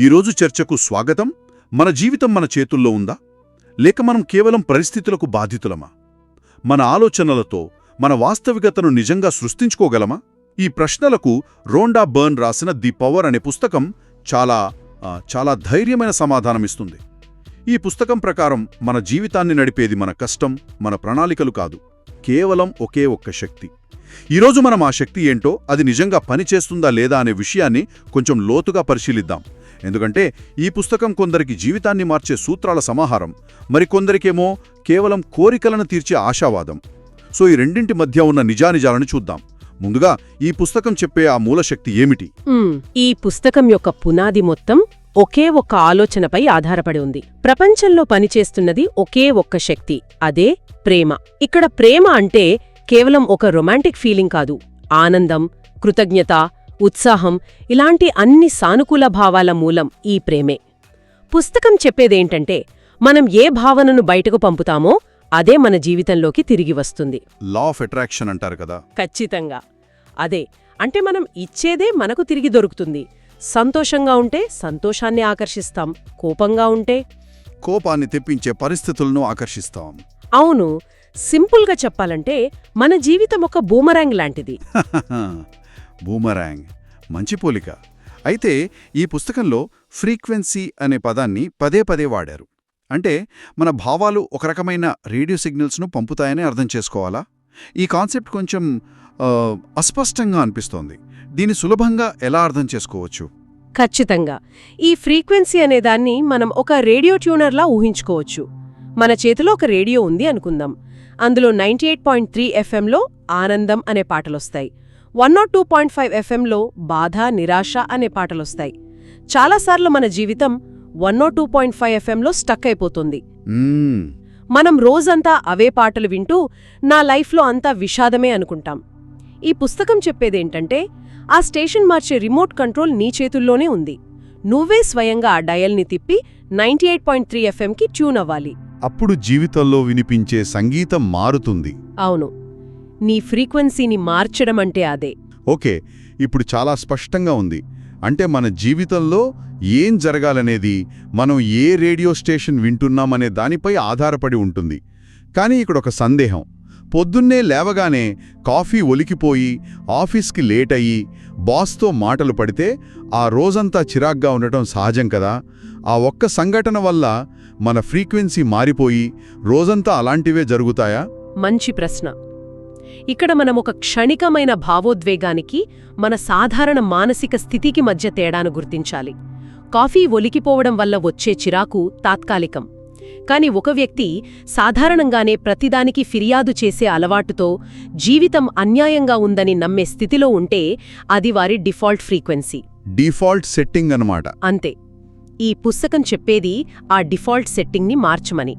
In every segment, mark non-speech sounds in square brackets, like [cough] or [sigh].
ఈరోజు చర్చకు స్వాగతం మన జీవితం మన చేతుల్లో ఉందా? లేక మనం కేవలం పరిస్థితులకు బాధితులమా? మన ఆలోచనలతో మన వాస్తవికతను నిజంగా సృష్టించుకోగలమా? ఈ ప్రశ్నలకు రోండా బర్న్ రాసిన ది పవర్ అనే పుస్తకం చాలా చాలా ధైర్యమైన సమాధానమిస్తుంది ఈ పుస్తకం ప్రకారం మన జీవితాన్ని నడిపేది మన కష్టం మన ప్రణాళికలు కాదు కేవలం ఒకే ఒక్క శక్తి. ఈరోజు మనం ఆ శక్తి ఏంటో అది నిజంగా పనిచేస్తుందా లేదా అనే విషయాన్ని కొంచెం లోతుగా పరిశీలిద్దాం. ఎందుకంటే ఈ పుస్తకం కొందరికి జీవితాన్ని మార్చే సూత్రాల సమాహారం మరికొందరికేమో కేవలం కోరికలను తీర్చే ఆశావాదం. సో ఈ రెండింటి మధ్య ఉన్న నిజానిజాలను చూద్దాం. ముందుగా ఈ పుస్తకం చెప్పే ఆ మూలశక్తి ఏమిటి? ఈ పుస్తకం యొక్క పునాది మొత్తం ఒకే ఒక్క ఆలోచనపై ఆధారపడి ఉంది. ప్రపంచంలో పనిచేస్తున్నది ఒకే ఒక్క శక్తి అదే ప్రేమ. ఇక్కడ ప్రేమ అంటే కేవలం ఒక రొమాంటిక్ ఫీలింగ్ కాదు ఆనందం కృతజ్ఞత ఉత్సాహం ఇలాంటి అన్ని సానుకూల భావాల మూలం ఈ ప్రేమే. పుస్తకం చెప్పేదేంటంటే మనం ఏ భావనను బయటకు పంపుతామో అదే మన జీవితంలోకి తిరిగి వస్తుంది. లా ఆఫ్ అట్రాక్షన్ అంటారు కదా. ఖచ్చితంగా. అదే అంటే మనం ఇచ్చేదే మనకు తిరిగి దొరుకుతుంది. సంతోషంగా ఉంటే సంతోషాన్ని ఆకర్షిస్తాం కోపంగా ఉంటే కోపాన్ని తెప్పించే పరిస్థితులను ఆకర్షిస్తాం. అవును సింపుల్గా చెప్పాలంటే మన జీవితం ఒక బూమరాంగ్ లాంటిది. [laughs] బూమరాంగ్. మంచి పోలిక. అయితే ఈ పుస్తకంలో ఫ్రీక్వెన్సీ అనే పదాన్ని పదే పదే వాడారు. అంటే మన భావాలు ఒక రకమైన రేడియో సిగ్నల్స్ను పంపుతాయని అర్థం చేసుకోవాలా? ఈ కాన్సెప్ట్ కొంచెం అస్పష్టంగా అనిపిస్తోంది. దీన్ని సులభంగా ఎలా అర్థం చేసుకోవచ్చు? ఖచ్చితంగా. ఈ ఫ్రీక్వెన్సీ అనేదాన్ని మనం ఒక రేడియో ట్యూనర్లా ఊహించుకోవచ్చు. మన చేతిలో ఒక రేడియో ఉంది అనుకుందాం. అందులో నైంటీ ఎయిట్ పాయింట్ త్రీ ఎఫ్ఎంలో ఆనందం అనే పాటలొస్తాయి. One nought two point five ఎఫ్ఎంలో బాధ నిరాశ అనే పాటలొస్తాయి. చాలాసార్లు మన జీవితం one nought two point five ఎఫ్ఎంలో stuck అయిపోతుంది. మనం రోజంతా అవే పాటలు వింటూ నా లైఫ్లో అంతా విషాదమే అనుకుంటాం. ఈ పుస్తకం చెప్పేదేంటంటే ఆ స్టేషన్ మార్చే రిమోట్ కంట్రోల్ నీ చేతుల్లోనే ఉంది. నువ్వే స్వయంగా ఆ డయల్ని తిప్పి నైంటీ ఎయిట్ పాయింట్ త్రీ ఎఫ్ఎంకి ట్యూన్ అవ్వాలి. అప్పుడు జీవితంలో వినిపించే సంగీతం మారుతుంది. అవును. నీ ఫ్రీక్వెన్సీని మార్చడం అంటే అదే. ఓకే ఇప్పుడు చాలా స్పష్టంగా ఉంది. అంటే మన జీవితంలో ఏం జరగాలనేది మనం ఏ రేడియో స్టేషన్ వింటున్నామనే దానిపై ఆధారపడి ఉంటుంది. కానీ ఇక్కడ ఒక సందేహం. పొద్దున్నే లేవగానే కాఫీ ఒలికిపోయి ఆఫీస్కి లేట్ అయ్యి బాస్తో మాటలు పడితే ఆ రోజంతా చిరాగ్గా ఉండటం సహజం కదా. ఆ ఒక్క సంఘటన వల్ల మన ఫ్రీక్వెన్సీ మారిపోయి రోజంతా అలాంటివే జరుగుతాయా? మంచి ప్రశ్న. ఇక్కడ మనం ఒక క్షణికమైన భావోద్వేగానికి మన సాధారణ మానసిక స్థితికి మధ్య తేడాను గుర్తించాలి. కాఫీ ఒలికిపోవడం వల్ల వచ్చే చిరాకు తాత్కాలికం. కాని ఒక వ్యక్తి సాధారణంగానే ప్రతిదానికి ఫిర్యాదు చేసే అలవాటుతో జీవితం అన్యాయంగా ఉందని నమ్మే స్థితిలో ఉంటే అది వారి డిఫాల్ట్ ఫ్రీక్వెన్సీ. డిఫాల్ట్ సెట్టింగ్ అన్నమాట. అంతే. ఈ పుస్తకం చెప్పేది ఆ డిఫాల్ట్ సెట్టింగ్ని మార్చమని.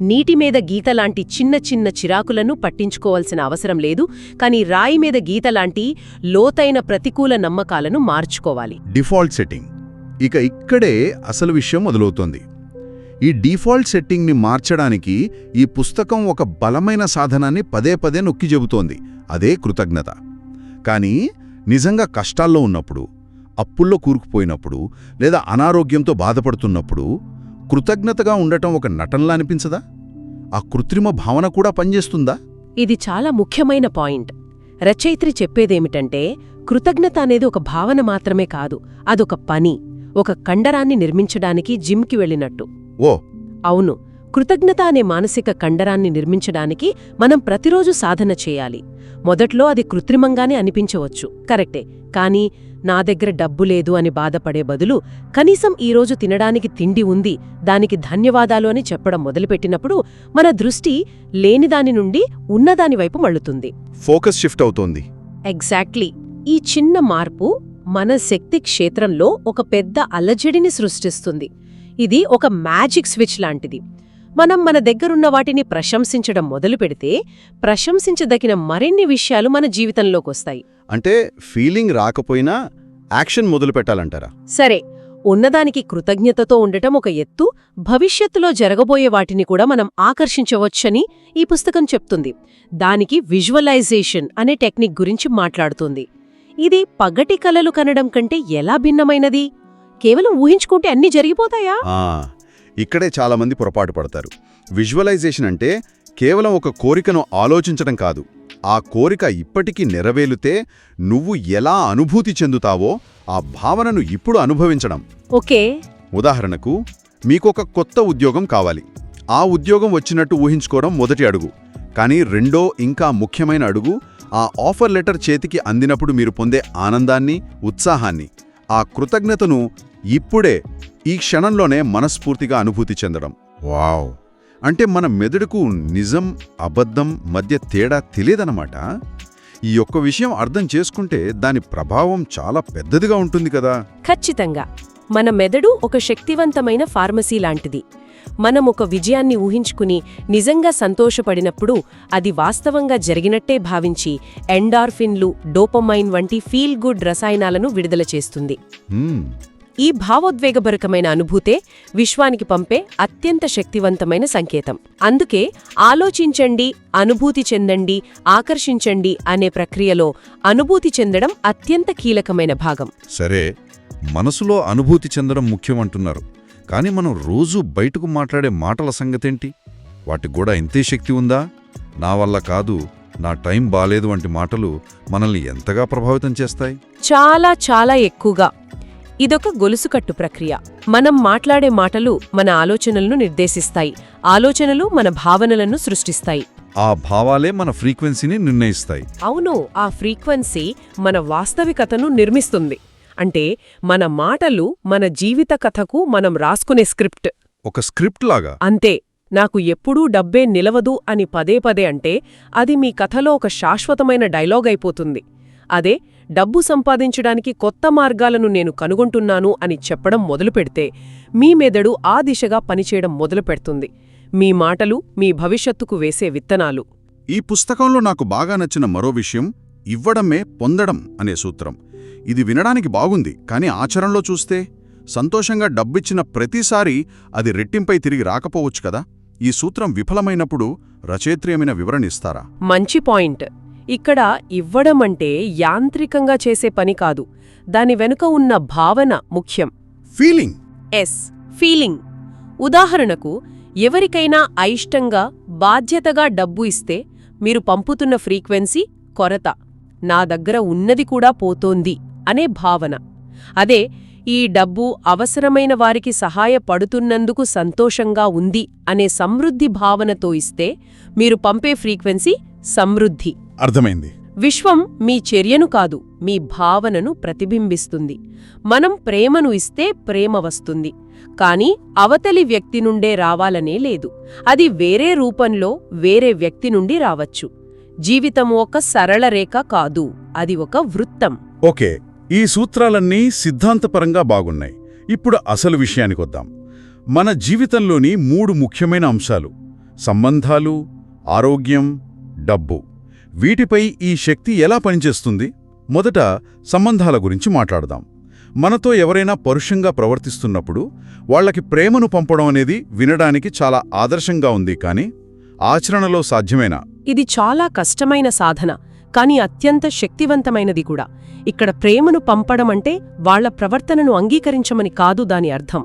నీటి మీద గీతలాంటి చిన్న చిన్న చిరాకులను పట్టించుకోవాల్సిన అవసరం లేదు కానీ రాయి మీద గీతలాంటి లోతైన ప్రతికూల నమ్మకాలను మార్చుకోవాలి. Default setting. ఇక ఇక్కడే అసలు విషయం మొదలవుతోంది. ఈ డిఫాల్ట్ సెట్టింగ్ని మార్చడానికి ఈ పుస్తకం ఒక బలమైన సాధనాన్ని పదే పదే నొక్కి చెబుతోంది. అదే కృతజ్ఞత. కానీ నిజంగా కష్టాల్లో ఉన్నప్పుడు అప్పుల్లో కూరుకుపోయినప్పుడు లేదా అనారోగ్యంతో బాధపడుతున్నప్పుడు కృతజ్ఞతగా ఉండటం ఒక నటనలా అనిపించదా? ఆ కృత్రిమ భావన కూడా పనిచేస్తుందా? ఇది చాలా ముఖ్యమైన పాయింట్. రచయిత్రి చెప్పేదేమిటంటే కృతజ్ఞత అనేది ఒక భావన మాత్రమే కాదు అదొక పని ఒక కండరాన్ని నిర్మించడానికి జిమ్కి వెళ్ళినట్టు. ఓ. అవును. కృతజ్ఞత అనే మానసిక కండరాన్ని నిర్మించడానికి మనం ప్రతిరోజు సాధన చేయాలి. మొదట్లో అది కృత్రిమంగానే అనిపించవచ్చు. కరెక్టే. కానీ నా దగ్గర డబ్బు లేదు అని బాధపడే బదులు కనీసం ఈరోజు తినడానికి తిండి ఉంది దానికి ధన్యవాదాలు అని చెప్పడం మొదలుపెట్టినప్పుడు మన దృష్టి లేనిదాని నుండి ఉన్నదాని వైపు మళ్ళుతుంది. ఫోకస్ షిఫ్ట్ అవుతోంది. ఎగ్జాక్ట్లీ. ఈ చిన్న మార్పు మన శక్తి క్షేత్రంలో ఒక పెద్ద అలజడిని సృష్టిస్తుంది. ఇది ఒక మ్యాజిక్ స్విచ్ లాంటిది. మనం మన దగ్గరున్న వాటిని ప్రశంసించడం మొదలుపెడితే ప్రశంసించదగిన మరిన్ని విషయాలు మన జీవితంలోకొస్తాయి. అంటే ఫీలింగ్ రాకపోయినా యాక్షన్ మొదలు పెట్టాలంటారా? సరే ఉన్నదానికి కృతజ్ఞతతో ఉండటం ఒక ఎత్తు భవిష్యత్తులో జరగబోయే వాటిని కూడా మనం ఆకర్షించవచ్చని ఈ పుస్తకం చెప్తుంది. దానికి విజువలైజేషన్ అనే టెక్నిక్ గురించి మాట్లాడుతుంది. ఇది పగటి కలలు కనడం కంటే ఎలా భిన్నమైనది? కేవలం ఊహించుకుంటే అన్నీ జరిగిపోతాయా? ఇక్కడే చాలామంది పొరపాటు పడతారు. విజువలైజేషన్ అంటే కేవలం ఒక కోరికను ఆలోచించడం కాదు. ఆ కోరిక ఇప్పటికీ నెరవేలుతే నువ్వు ఎలా అనుభూతి చెందుతావో ఆ భావనను ఇప్పుడు అనుభవించడం. ఓకే. ఉదాహరణకు మీకొక కొత్త ఉద్యోగం కావాలి. ఆ ఉద్యోగం వచ్చినట్టు ఊహించుకోవడం మొదటి అడుగు. కానీ రెండో ఇంకా ముఖ్యమైన అడుగు ఆ ఆఫర్ లెటర్ చేతికి అందినప్పుడు మీరు పొందే ఆనందాన్ని ఉత్సాహాన్ని ఆ కృతజ్ఞతను ఇప్పుడే ఈ క్షణంలోనే మనస్ఫూర్తిగా అనుభూతి చెందడం. వావ్. అంటే మన మెదడుకు నిజం అబద్ధం మధ్య తేడా తెలియదనమాట ఈ ఒక్క విషయం అర్థం చేసుకుంటే దాని ప్రభావం చాలా పెద్దదిగా ఉంటుంది కదా. ఖచ్చితంగా. మన మెదడు ఒక శక్తివంతమైన ఫార్మసీ లాంటిది. మనం ఒక విజయాన్ని ఊహించుకుని నిజంగా సంతోషపడినప్పుడు అది వాస్తవంగా జరిగినట్టే భావించి ఎండార్ఫిన్లు డోపమైన్ వంటి ఫీల్ గుడ్ రసాయనాలను విడుదల చేస్తుంది. హ్మ్, ఈ భావోద్వేగభరకమైన అనుభూతే విశ్వానికి పంపే అత్యంత శక్తివంతమైన సంకేతం. అందుకే ఆలోచించండి అనుభూతి చెందండి ఆకర్షించండి అనే ప్రక్రియలో అనుభూతి చెందడం అత్యంత కీలకమైన భాగం. సరే మనసులో అనుభూతి చెందడం ముఖ్యమంటున్నారు. కానీ మనం రోజూ బయటకు మాట్లాడే మాటల సంగతేంటి? వాటికి కూడా ఇంతే శక్తి ఉందా? నా వల్ల కాదు నా టైం బాలేదు వంటి మాటలు మనల్ని ఎంతగా ప్రభావితం చేస్తాయి? చాలా చాలా ఎక్కువగా. ఇదొక గొలుసుకట్టు ప్రక్రియ. మనం మాట్లాడే మాటలు మన ఆలోచనలను నిర్దేశిస్తాయి. ఆలోచనలు మన భావనలను సృష్టిస్తాయి. ఆ భావాలే మన ఫ్రీక్వెన్సీని నిర్ణయిస్తాయి. అవును ఆ ఫ్రీక్వెన్సీ మన వాస్తవికతను నిర్మిస్తుంది. అంటే మన మాటలు మన జీవిత కథకు మనం రాసుకునే స్క్రిప్ట్. ఒక స్క్రిప్ట్ లాగా. అంతే నాకు ఎప్పుడూ డబ్బే నిలవదు అని పదే పదే అంటే అది మీ కథలో ఒక శాశ్వతమైన డైలాగ్ అయిపోతుంది. అదే డబ్బు సంపాదించడానికి కొత్త మార్గాలను నేను కనుగొంటున్నాను అని చెప్పడం మొదలుపెడితే మీ మెదడు ఆ దిశగా పనిచేయడం మొదలుపెడుతుంది. మీ మాటలు మీ భవిష్యత్తుకు వేసే విత్తనాలు. ఈ పుస్తకంలో నాకు బాగా నచ్చిన మరో విషయం ఇవ్వడమే పొందడం అనే సూత్రం. ఇది వినడానికి బాగుంది కానీ ఆచరణలో చూస్తే సంతోషంగా డబ్బిచ్చిన ప్రతిసారి అది రెట్టింపై తిరిగి రాకపోవచ్చు కదా? ఈ సూత్రం విఫలమైనప్పుడు రచయిత్రియమైన వివరణ ఇస్తారా? మంచి పాయింట్. ఇక్కడ ఇవ్వడం అంటే యాంత్రికంగా చేసే పని కాదు. దాని వెనుక ఉన్న భావన ముఖ్యం. Feeling is feeling. ఉదాహరణకు ఎవరికైనా అయిష్టంగా బాధ్యతగా డబ్బు ఇస్తే మీరు పంపుతున్న ఫ్రీక్వెన్సీ కొరత. నా దగ్గర ఉన్నది కూడా పోతోంది అనే భావన. అదే ఈ డబ్బు అవసరమైన వారికి సహాయపడుతున్నందుకు సంతోషంగా ఉంది అనే సమృద్ధి భావనతో ఇస్తే మీరు పంపే ఫ్రీక్వెన్సీ సమృద్ధి. అర్థమైంది. విశ్వం మీ చర్యను కాదు మీ భావనను ప్రతిబింబిస్తుంది. మనం ప్రేమను ఇస్తే ప్రేమ వస్తుంది. కాని అవతలి వ్యక్తి నుండే రావాలనే లేదు. అది వేరే రూపంలో వేరే వ్యక్తి నుండి రావచ్చు. జీవితం ఒక సరళ రేఖ కాదు అది ఒక వృత్తం. ఓకే ఈ సూత్రాలన్నీ సిద్ధాంతపరంగా బాగున్నాయి. ఇప్పుడు అసలు విషయానికొద్దాం మన జీవితంలోని మూడు ముఖ్యమైన అంశాలు. సంబంధాలు ఆరోగ్యం డబ్బు. వీటిపై ఈ శక్తి ఎలా పనిచేస్తుంది? మొదట సంబంధాల గురించి మాట్లాడదాం. మనతో ఎవరైనా పరుషంగా ప్రవర్తిస్తున్నప్పుడు వాళ్ళకి ప్రేమను పంపడం అనేది వినడానికి చాలా ఆదర్శంగా ఉంది కానీ ఆచరణలో సాధ్యమేనా? ఇది చాలా కష్టమైన సాధన కాని అత్యంత శక్తివంతమైనది కూడా. ఇక్కడ ప్రేమను పంపడం అంటే వాళ్ళ ప్రవర్తనను అంగీకరించమని కాదు దాని అర్థం.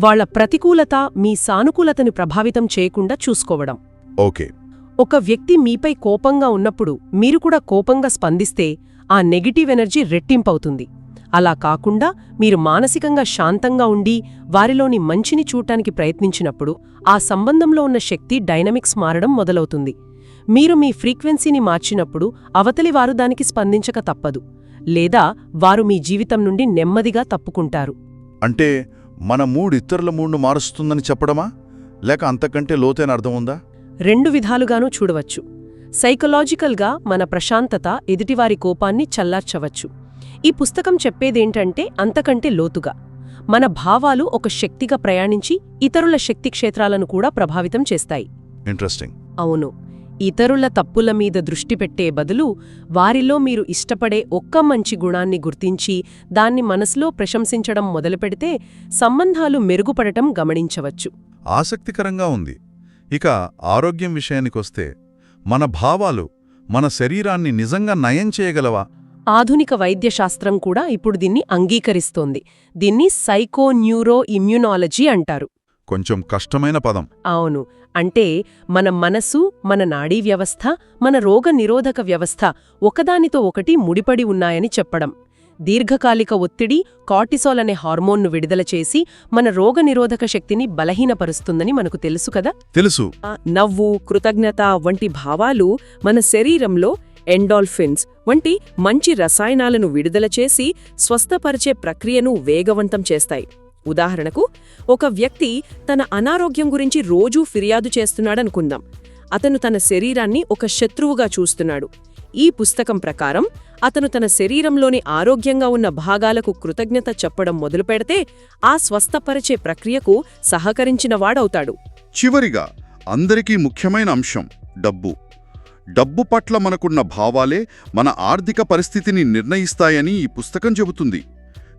వాళ్ళ ప్రతికూలత మీ సానుకూలతని ప్రభావితం చేయకుండా చూసుకోవడం. ఓకే. ఒక వ్యక్తి మీపై కోపంగా ఉన్నప్పుడు మీరు కూడా కోపంగా స్పందిస్తే ఆ నెగిటివ్ ఎనర్జీ రెట్టింపవుతుంది. అలా కాకుండా మీరు మానసికంగా శాంతంగా ఉండి వారిలోని మంచిని చూడటానికి ప్రయత్నించినప్పుడు ఆ సంబంధంలో ఉన్న శక్తి డైనమిక్స్ మారడం మొదలవుతుంది. మీరు మీ ఫ్రీక్వెన్సీని మార్చినప్పుడు అవతలి వారు దానికి స్పందించక తప్పదు. లేదా వారు మీ జీవితం నుండి నెమ్మదిగా తప్పుకుంటారు. అంటే మన మూడు ఇతరుల మూడ్ను మారుస్తుందని చెప్పడమా? లేక అంతకంటే లోతైన అర్థం ఉందా? రెండు విధాలుగానూ చూడవచ్చు. సైకలాజికల్గా మన ప్రశాంతత ఎదుటివారి కోపాన్ని చల్లార్చవచ్చు. ఈ పుస్తకం చెప్పేదేంటంటే అంతకంటే లోతుగా. మన భావాలు ఒక శక్తిగా ప్రయాణించి ఇతరుల శక్తి క్షేత్రాలను కూడా ప్రభావితం చేస్తాయి. ఇంట్రెస్టింగ్. అవును. ఇతరుల తప్పుల మీద దృష్టి పెట్టే బదులు వారిలో మీరు ఇష్టపడే ఒక్క మంచి గుణాన్ని గుర్తించి దాన్ని మనసులో ప్రశంసించడం మొదలుపెడితే సంబంధాలు మెరుగుపడటం గమనించవచ్చు. ఆసక్తికరంగా ఉంది. ఇక ఆరోగ్యం విషయానికొస్తే మన భావాలు మన శరీరాన్ని నిజంగా నయం చేయగలవా? ఆధునిక వైద్యశాస్త్రం కూడా ఇప్పుడు దీన్ని అంగీకరిస్తోంది. దీన్ని సైకోన్యూరో ఇమ్యునాలజీ అంటారు. కొంచెం కష్టమైన పదం. అవును. అంటే మన మనసు మన నాడీ వ్యవస్థ మన రోగ నిరోధక వ్యవస్థ ఒకదానితో ఒకటి ముడిపడి ఉన్నాయని చెప్పడం. దీర్ఘకాలిక ఒత్తిడి కార్టిసాల్ అనే హార్మోన్ను విడుదల చేసి మన రోగ నిరోధక శక్తిని బలహీనపరుస్తుందని మనకు తెలుసు కదా? తెలుసు. నవ్వు కృతజ్ఞత వంటి భావాలు మన శరీరంలో ఎండాల్ఫిన్స్ వంటి మంచి రసాయనాలను విడుదల చేసి స్వస్థపరిచే ప్రక్రియను వేగవంతం చేస్తాయి. ఉదాహరణకు ఒక వ్యక్తి తన అనారోగ్యం గురించి రోజూ ఫిర్యాదు చేస్తున్నాడనుకుందాం. అతను తన శరీరాన్ని ఒక శత్రువుగా చూస్తున్నాడు. ఈ పుస్తకం ప్రకారం అతను తన శరీరంలోని ఆరోగ్యంగా ఉన్న భాగాలకు కృతజ్ఞత చెప్పడం మొదలుపెడితే ఆ స్వస్థపరిచే ప్రక్రియకు సహకరించినవాడవుతాడు చివరిగా అందరికీ ముఖ్యమైన అంశం డబ్బు. డబ్బు పట్ల మనకున్న భావాలే మన ఆర్థిక పరిస్థితిని నిర్ణయిస్తాయని ఈ పుస్తకం చెబుతుంది.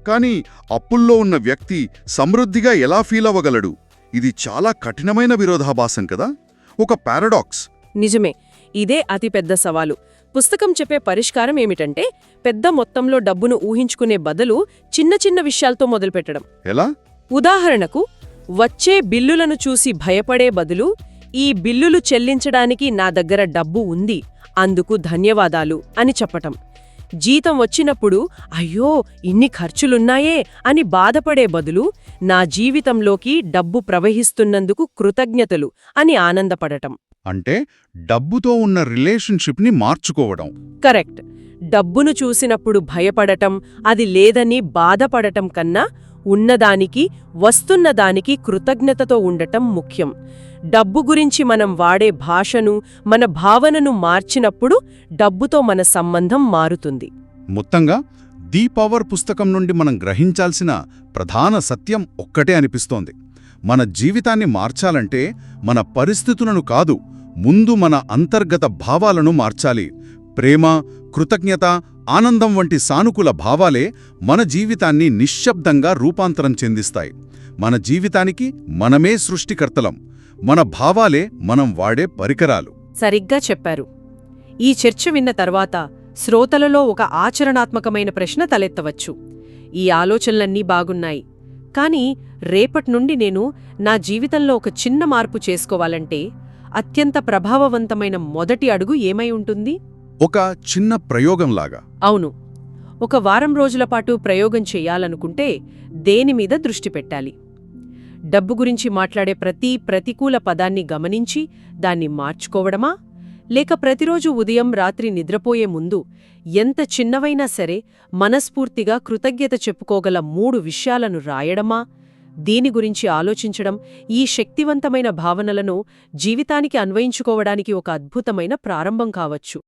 కానీ అప్పుల్లో ఉన్న వ్యక్తి సమృద్ధిగా ఎలా ఫీల్ అవ్వగలడు? ఇది చాలా కఠినమైన విరోధాభాసం కదా? ఒక పారాడాక్స్. నిజమే ఇదే అతిపెద్ద సవాలు. పుస్తకం చెప్పే పరిష్కారం ఏమిటంటే పెద్ద మొత్తంలో డబ్బును ఊహించుకునే బదులు చిన్న చిన్న విషయాలతో మొదలుపెట్టడం. ఎలా? ఉదాహరణకు వచ్చే బిల్లులను చూసి భయపడే బదులు ఈ బిల్లులు చెల్లించడానికి నా దగ్గర డబ్బు ఉంది అందుకు ధన్యవాదాలు అని చెప్పటం. జీతం వచ్చినప్పుడు అయ్యో ఇన్ని ఖర్చులున్నాయే అని బాధపడే బదులు నా జీవితంలోకి డబ్బు ప్రవహిస్తున్నందుకు కృతజ్ఞతలు అని ఆనందపడటం. అంటే డబ్బుతో ఉన్న రిలేషన్షిప్ని మార్చుకోవడం. కరెక్ట్. డబ్బును చూసినప్పుడు భయపడటం అది లేదని బాధపడటం కన్నా ఉన్నదానికి వస్తున్నదానికి కృతజ్ఞతతో ఉండటం ముఖ్యం. డబ్బు గురించి మనం వాడే భాషను మన భావనను మార్చినప్పుడు డబ్బుతో మన సంబంధం మారుతుంది. మొత్తంగా ది పవర్ పుస్తకం నుండి మనం గ్రహించాల్సిన ప్రధాన సత్యం ఒక్కటే అనిపిస్తోంది. మన జీవితాన్ని మార్చాలంటే మన పరిస్థితులను కాదు ముందు మన అంతర్గత భావాలను మార్చాలి. ప్రేమ కృతజ్ఞత ఆనందం వంటి సానుకూల భావాలే మన జీవితాన్ని నిశ్శబ్దంగా రూపాంతరం చెందిస్తాయి. మన జీవితానికి మనమే సృష్టికర్తలం. మన భావాలే మనం వాడే పరికరాలు. సరిగ్గా చెప్పారు. ఈ చర్చ విన్న తర్వాత శ్రోతలలో ఒక ఆచరణాత్మకమైన ప్రశ్న తలెత్తవచ్చు. ఈ ఆలోచనలన్నీ బాగున్నాయి. కాని రేపట్నుండి నేను నా జీవితంలో ఒక చిన్న మార్పు చేసుకోవాలంటే అత్యంత ప్రభావవంతమైన మొదటి అడుగు ఏమై ఉంటుంది? ఒక చిన్న ప్రయోగంలాగా. అవును. ఒక వారం రోజుల పాటు ప్రయోగం చెయ్యాలనుకుంటే దేనిమీద దృష్టి పెట్టాలి? డబ్బు గురించి మాట్లాడే ప్రతి ప్రతికూల పదాన్ని గమనించి దాన్ని మార్చుకోవడమా? లేక ప్రతిరోజు ఉదయం రాత్రి నిద్రపోయే ముందు ఎంత చిన్నవైనా సరే మనస్ఫూర్తిగా కృతజ్ఞత చెప్పుకోగల మూడు విషయాలను రాయడమా? దీని గురించి ఆలోచించడం ఈ శక్తివంతమైన భావనలను జీవితానికి అన్వయించుకోవడానికి ఒక అద్భుతమైన ప్రారంభం కావచ్చు.